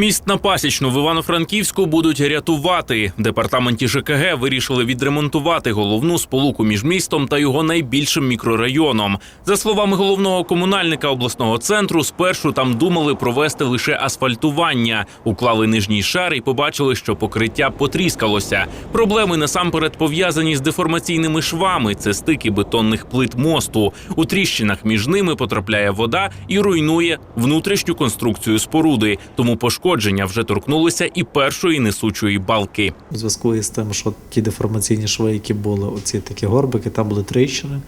Міст на пасічну в Івано-Франківську будуть рятувати. В департаменті ЖКГ вирішили відремонтувати головну сполуку між містом та його найбільшим мікрорайоном. За словами головного комунальника обласного центру, спершу там думали провести лише асфальтування, уклали нижній шар і побачили, що покриття потріскалося. Проблеми насамперед пов'язані з деформаційними швами. Це стики бетонних плит мосту. У тріщинах між ними потрапляє вода і руйнує внутрішню конструкцію споруди. Тому пошкодження вже торкнулося і першої несучої балки. У зв'язку із тим, що ті деформаційні шви, які були, оці такі горбики, там були тріщини.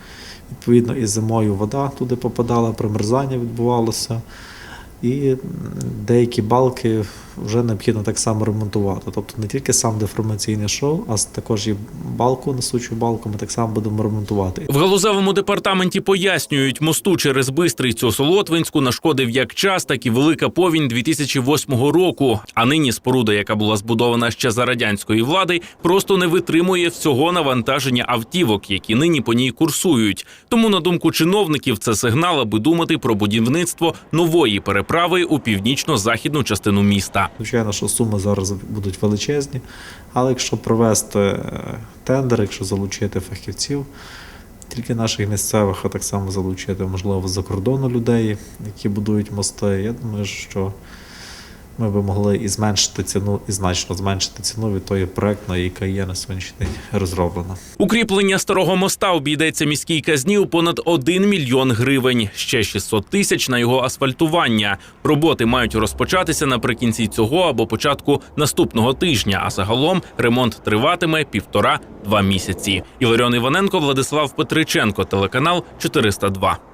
Відповідно, і зимою вода туди попадала, примерзання відбувалося. І деякі балки вже необхідно так само ремонтувати. Тобто не тільки сам деформаційний шов, а також і балку, несучу балку ми так само будемо ремонтувати. В галузевому департаменті пояснюють, мосту через Бистрицю Солотвинську нашкодив як час, так і велика повінь 2008 року. А нині споруда, яка була збудована ще за радянської влади, просто не витримує всього навантаження автівок, які нині по ній курсують. Тому, на думку чиновників, це сигнал, аби думати про будівництво нової переправи у північно-західну частину міста. Звичайно, що суми зараз будуть величезні, але якщо провести е, тендер, якщо залучити фахівців, тільки наших місцевих, а так само залучити, можливо, з-за кордону людей, які будують мости, я думаю, що ми би могли і зменшити ціну, і значно зменшити ціну від тої проектної, яка є на сьогоднішній день розроблена. Укріплення старого моста обійдеться міській казні у понад 1 мільйон гривень. Ще 600 тисяч на його асфальтування. Роботи мають розпочатися наприкінці цього або початку наступного тижня. А загалом ремонт триватиме півтора-два місяці. Іларіон Іваненко, Владислав Петриченко, телеканал 402.